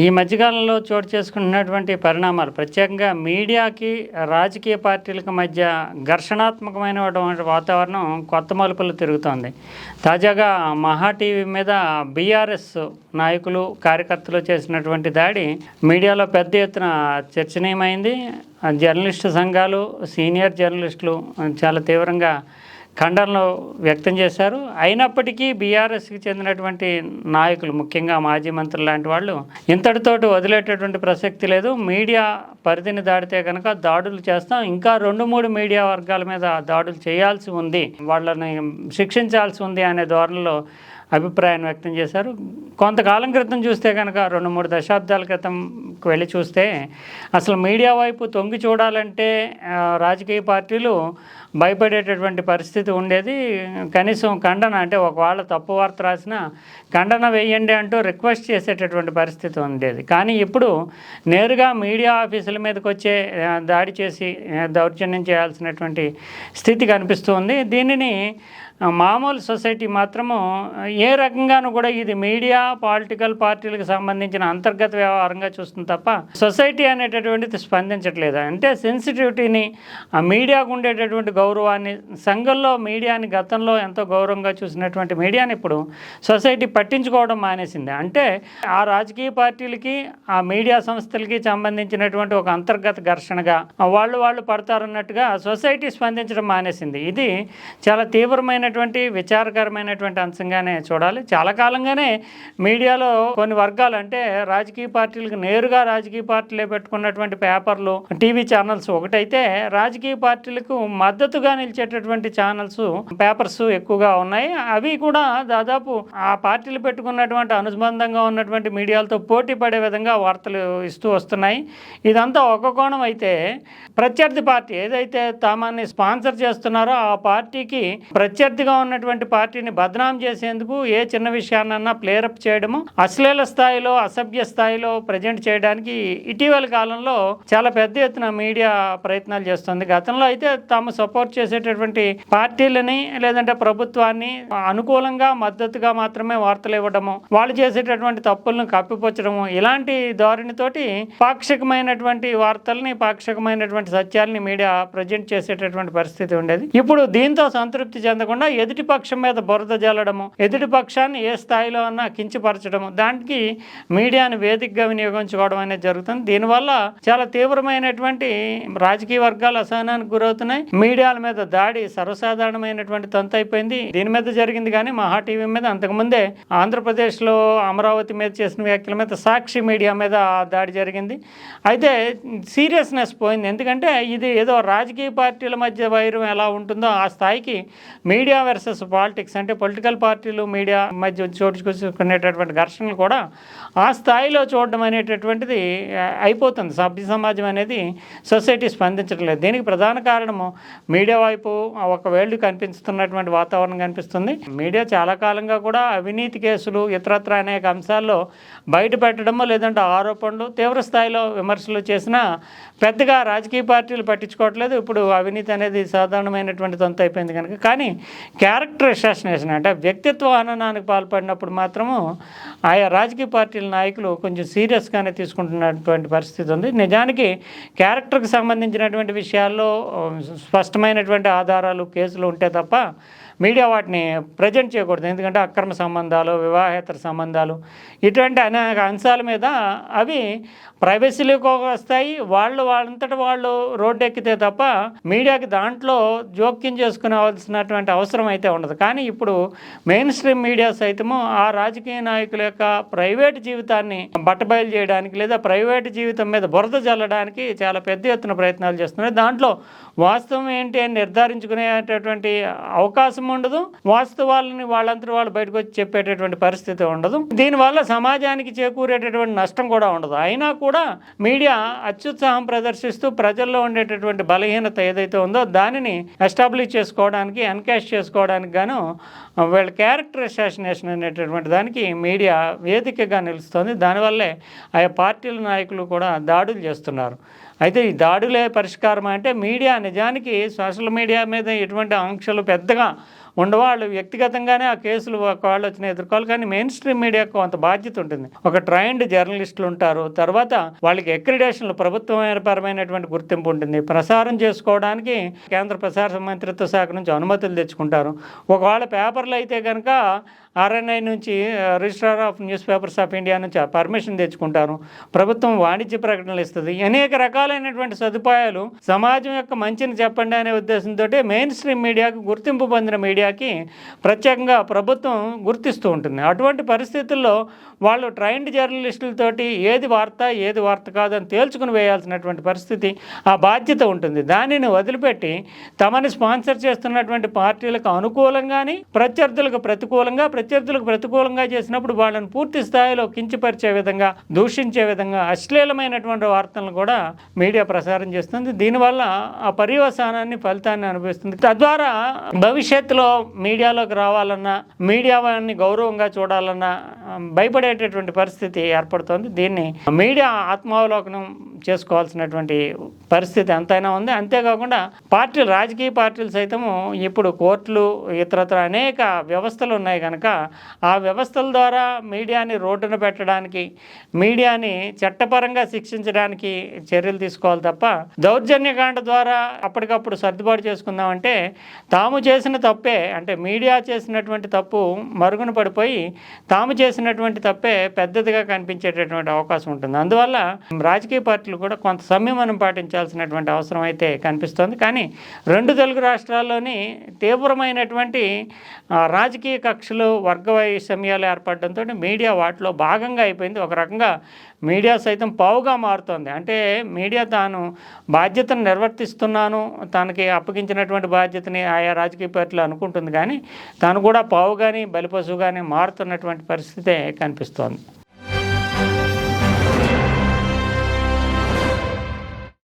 ఈ మధ్యకాలంలో చోటు చేసుకుంటున్నటువంటి పరిణామాలు ప్రత్యేకంగా మీడియాకి రాజకీయ పార్టీలకు మధ్య ఘర్షణాత్మకమైనటువంటి వాతావరణం కొత్త మలుపులు తిరుగుతోంది. తాజాగా మహా టీవీ మీద బీఆర్ఎస్ నాయకులు కార్యకర్తలు చేసినటువంటి దాడి మీడియాలో పెద్ద ఎత్తున చర్చనీయమైంది. జర్నలిస్టు సంఘాలు సీనియర్ జర్నలిస్టులు చాలా తీవ్రంగా ఖండనలు వ్యక్తం చేశారు. అయినప్పటికీ బీఆర్ఎస్కి చెందినటువంటి నాయకులు ముఖ్యంగా మాజీ మంత్రులు లాంటి వాళ్ళు ఇంతటితోటి వదిలేటటువంటి ప్రసక్తి లేదు. మీడియా పరిధిని దాటితే కనుక దాడులు చేస్తాం. ఇంకా రెండు మూడు మీడియా వర్గాల మీద దాడులు చేయాల్సి ఉంది. వాళ్ళని శిక్షించాల్సి ఉంది అనే ధోరణిలో అభిప్రాయం వ్యక్తం చేశారు. కొంతకాలం క్రితం చూస్తే కనుక రెండు మూడు దశాబ్దాల క్రితంకి వెళ్ళి చూస్తే అసలు మీడియా వైపు తొంగి చూడాలంటే రాజకీయ పార్టీలు భయపడేటటువంటి పరిస్థితి ఉండేది. కనీసం ఖండన అంటే ఒకవేళ తప్పు వార్త రాసినా ఖండన వేయండి అంటూ రిక్వెస్ట్ చేసేటటువంటి పరిస్థితి ఉండేది. కానీ ఇప్పుడు నేరుగా మీడియా ఆఫీసుల మీదకి వచ్చే దాడి చేసి దౌర్జన్యం చేయాల్సినటువంటి స్థితి కనిపిస్తుంది. దీనిని మామూలు సొసైటీ మాత్రము ఏ రకంగానూ కూడా ఇది మీడియా పాలిటికల్ పార్టీలకు సంబంధించిన అంతర్గత వ్యవహారంగా చూస్తుంది తప్ప సొసైటీ అనేటటువంటిది స్పందించట్లేదు. అంటే సెన్సిటివిటీని ఆ మీడియాకు ఉండేటటువంటి గౌరవాన్ని సంఘంలో మీడియాని గతంలో ఎంతో గౌరవంగా చూసినటువంటి మీడియాని ఇప్పుడు సొసైటీ పట్టించుకోవడం మానేసింది. అంటే ఆ రాజకీయ పార్టీలకి ఆ మీడియా సంస్థలకి సంబంధించినటువంటి ఒక అంతర్గత ఘర్షణగా వాళ్ళు వాళ్ళు పడతారన్నట్టుగా సొసైటీ స్పందించడం మానేసింది. ఇది చాలా తీవ్రమైనటువంటి విచారకరమైనటువంటి అంశంగానే చూడాలి. చాలా కాలంగానే మీడియాలో కొన్ని వర్గాలు అంటే రాజకీయ పార్టీలకు నేరుగా రాజకీయ పార్టీలే పెట్టుకున్నటువంటి పేపర్లు టీవీ ఛానల్స్ ఒకటైతే రాజకీయ పార్టీలకు మద్దతు మద్దతుగా నిలిచేటటువంటి ఛానల్స్ పేపర్స్ ఎక్కువగా ఉన్నాయి. అవి కూడా దాదాపు ఆ పార్టీలు పెట్టుకున్నటువంటి అనుబంధంగా ఉన్నటువంటి మీడియాలతో పోటీ పడే విధంగా వార్తలు ఇస్తూ వస్తున్నాయి. ఇదంతా ఒక కోణం అయితే ప్రత్యర్థి పార్టీ ఏదైతే తామాన్ని స్పాన్సర్ చేస్తున్నారో ఆ పార్టీకి ప్రత్యర్థిగా ఉన్నటువంటి పార్టీని బదనాం చేసేందుకు ఏ చిన్న విషయాన్నన్నా ప్లేరప్ చేయడము అశ్లీల స్థాయిలో అసభ్య స్థాయిలో ప్రజెంట్ చేయడానికి ఇటీవల కాలంలో చాలా పెద్ద ఎత్తున మీడియా ప్రయత్నాలు చేస్తుంది. గతంలో అయితే తాము సపోర్ట్ చేసేటటువంటి పార్టీలని లేదంటే ప్రభుత్వాన్ని అనుకూలంగా మద్దతుగా మాత్రమే వార్తలు ఇవ్వడము వాళ్ళు చేసేటటువంటి తప్పులను కప్పిపుచ్చడము ఇలాంటి ధోరణితోటి పాక్షికమైనటువంటి వార్తల్ని పాక్షికమైనటువంటి సత్యాలని మీడియా ప్రజెంట్ చేసేటటువంటి పరిస్థితి ఉండేది. ఇప్పుడు దీంతో సంతృప్తి చెందకుండా ఎదుటి పక్షం మీద బురద జల్లడము ఎదుటి పక్షాన్ని ఏ స్థాయిలో అన్నా కించపరచడము దానికి మీడియాను వేదికగా వినియోగించుకోవడం అనేది జరుగుతుంది. దీనివల్ల చాలా తీవ్రమైనటువంటి రాజకీయ వర్గాలు అసహనానికి గురవుతున్నాయి. మీడియా మీడియాల మీద దాడి సర్వసాధారణమైనటువంటి తంతు అయిపోయింది. దీని మీద జరిగింది కానీ మహా టీవీ మీద అంతకుముందే ఆంధ్రప్రదేశ్లో అమరావతి మీద చేసిన వ్యాఖ్యల మీద సాక్షి మీడియా మీద దాడి జరిగింది. అయితే సీరియస్నెస్ పోయింది. ఎందుకంటే ఇది ఏదో రాజకీయ పార్టీల మధ్య వైరం ఎలా ఉంటుందో ఆ స్థాయికి మీడియా వర్సెస్ పాలిటిక్స్ అంటే పొలిటికల్ పార్టీలు మీడియా మధ్య చోటుకునేటటువంటి ఘర్షణలు కూడా ఆ స్థాయిలో చూడడం అనేటటువంటిది అయిపోతుంది. సభ్య సమాజం అనేది సొసైటీ స్పందించట్లేదు. దీనికి ప్రధాన కారణము మీడియా వైపు ఒక వేళ్ళు కనిపిస్తున్నటువంటి వాతావరణం కనిపిస్తుంది. మీడియా చాలా కాలంగా కూడా అవినీతి కేసులు ఇతరత్ర అనేక అంశాల్లో బయట పెట్టడమో లేదంటే ఆరోపణలు తీవ్ర స్థాయిలో విమర్శలు చేసినా పెద్దగా రాజకీయ పార్టీలు పట్టించుకోవట్లేదు. ఇప్పుడు అవినీతి అనేది సాధారణమైనటువంటి తొంత అయిపోయింది కనుక. కానీ క్యారెక్టర్ అసాసినేషన్ అంటే వ్యక్తిత్వ హననానికి పాల్పడినప్పుడు మాత్రము ఆయా రాజకీయ పార్టీల నాయకులు కొంచెం సీరియస్గానే తీసుకుంటున్నటువంటి పరిస్థితి ఉంది. నిజానికి క్యారెక్టర్కి సంబంధించినటువంటి విషయాల్లో స్పష్టమైన స్పష్టమైనటువంటి ఆధారాలు కేసులు ఉంటే తప్ప మీడియా వాటిని ప్రజెంట్ చేయకూడదు. ఎందుకంటే అక్రమ సంబంధాలు వివాహేతర సంబంధాలు ఇటువంటి అనేక అంశాల మీద అవి ప్రైవసీలోకి వస్తాయి. వాళ్ళు వాళ్ళంతటి వాళ్ళు రోడ్డు ఎక్కితే తప్ప మీడియాకి దాంట్లో జోక్యం చేసుకునేవలసినటువంటి అవసరం అయితే ఉండదు. కానీ ఇప్పుడు మెయిన్ స్ట్రీమ్ మీడియా సైతము ఆ రాజకీయ నాయకుల యొక్క ప్రైవేట్ జీవితాన్ని బట్టబయలు చేయడానికి లేదా ప్రైవేట్ జీవితం మీద బురద జల్లడానికి చాలా పెద్ద ఎత్తున ప్రయత్నాలు చేస్తున్నారు. దాంట్లో వాస్తవం ఏంటి అని నిర్ధారించుకునేటటువంటి అవకాశం ఉండదు. వాస్తవాలని వాళ్ళంతా వాళ్ళు బయటకు వచ్చి చెప్పేటటువంటి పరిస్థితి ఉండదు. దీనివల్ల సమాజానికి చేకూరేటటువంటి నష్టం కూడా ఉండదు. అయినా కూడా మీడియా అత్యుత్సాహం ప్రదర్శిస్తూ ప్రజల్లో ఉండేటటువంటి బలహీనత ఏదైతే ఉందో దానిని ఎస్టాబ్లిష్ చేసుకోవడానికి ఎన్కాష్ చేసుకోవడానికి గాను వీళ్ళ క్యారెక్టర్ అసాసినేషన్ అనేటటువంటి దానికి మీడియా వేదికగా నిలుస్తుంది. దానివల్లే ఆయా పార్టీల నాయకులు కూడా దాడులు చేస్తున్నారు. అయితే ఈ దాడులే పరిష్కారం అంటే మీడియా నిజానికి సోషల్ మీడియా మీద ఎటువంటి ఆంక్షలు పెద్దగా ఉండవాళ్ళు వ్యక్తిగతంగానే ఆ కేసులు ఒకవాళ్ళు వచ్చిన ఎదుర్కోవాలి. కానీ మెయిన్ స్ట్రీమ్ మీడియాకు కొంత బాధ్యత ఉంటుంది. ఒక ట్రైన్డ్ జర్నలిస్టులు ఉంటారు. తర్వాత వాళ్ళకి ఎక్రిడేషన్లు ప్రభుత్వమైన పరమైనటువంటి గుర్తింపు ఉంటుంది. ప్రసారం చేసుకోవడానికి కేంద్ర ప్రసార మంత్రిత్వ శాఖ నుంచి అనుమతులు తెచ్చుకుంటారు. ఒకవేళ పేపర్లు అయితే కనుక ఆర్ఎన్ఐ నుంచి registrar of newspapers of India నుంచి పర్మిషన్ తెచ్చుకుంటారు. ప్రభుత్వం వాణిజ్య ప్రకటనలు ఇస్తుంది. అనేక రకాలైనటువంటి సదుపాయాలు సమాజం యొక్క మంచిని చెప్పండి అనే ఉద్దేశంతో మెయిన్ స్ట్రీమ్ మీడియాకు గుర్తింపు పొందిన మీడియా ఏరియాకి ప్రత్యేకంగా ప్రభుత్వం గుర్తిస్తూ ఉంటుంది. అటువంటి పరిస్థితుల్లో వాళ్ళు ట్రైన్డ్ జర్నలిస్టులతోటి ఏది వార్త ఏది వార్త కాదని తేల్చుకుని వేయాల్సినటువంటి పరిస్థితి ఆ బాధ్యత ఉంటుంది. దానిని వదిలిపెట్టి తమని స్పాన్సర్ చేస్తున్నటువంటి పార్టీలకు అనుకూలంగాని ప్రత్యర్థులకు ప్రతికూలంగా ప్రత్యర్థులకు ప్రతికూలంగా చేసినప్పుడు వాళ్ళని పూర్తి స్థాయిలో కించపరిచే విధంగా దూషించే విధంగా అశ్లీలమైనటువంటి వార్తలను కూడా మీడియా ప్రసారం చేస్తుంది. దీనివల్ల ఆ పర్యవసానాన్ని ఫలితాన్ని అనుభవిస్తుంది. తద్వారా భవిష్యత్తులో మీడియాలోకి రావాలన్నా మీడియాని గౌరవంగా చూడాలన్నా భయపడేటటువంటి పరిస్థితి ఏర్పడుతోంది. దీన్ని మీడియా ఆత్మావలోకనం చేసుకోవాల్సినటువంటి పరిస్థితి ఎంతైనా ఉంది. అంతేకాకుండా పార్టీలు రాజకీయ పార్టీలు సైతము ఇప్పుడు కోర్టులు ఇతరత్ర అనేక వ్యవస్థలు ఉన్నాయి కనుక ఆ వ్యవస్థల ద్వారా మీడియాని రోడ్డున పెట్టడానికి మీడియాని చట్టపరంగా శిక్షించడానికి చర్యలు తీసుకోవాలి తప్ప దౌర్జన్యకాండ ద్వారా అప్పటికప్పుడు సర్దుబాటు చేసుకుందామంటే తాము చేసిన తప్పే అంటే మీడియా చేసినటువంటి తప్పు మరుగున పడిపోయి తాము చేసినటువంటి తప్పే పెద్దదిగా కనిపించేటటువంటి అవకాశం ఉంటుంది. అందువల్ల రాజకీయ పార్టీలు కూడా కొంత సంయమనం పాటించాల్సినటువంటి అవసరం అయితే కనిపిస్తోంది. కానీ రెండు తెలుగు రాష్ట్రాల్లోని తీవ్రమైనటువంటి రాజకీయ కక్షలు వర్గవైషమ్యాలు ఏర్పడడంతో మీడియా వాటిలో భాగంగా అయిపోయింది. ఒక రకంగా మీడియా సైతం పావుగా మారుతోంది. అంటే మీడియా తాను బాధ్యతను నిర్వర్తిస్తున్నాను తనకి అప్పగించినటువంటి బాధ్యతని ఆయా రాజకీయ పార్టీలు అనుకుంటుంది. కానీ తాను కూడా పావు కానీ బలిపశువు కానీ మారుతున్నటువంటి పరిస్థితే కనిపిస్తోంది.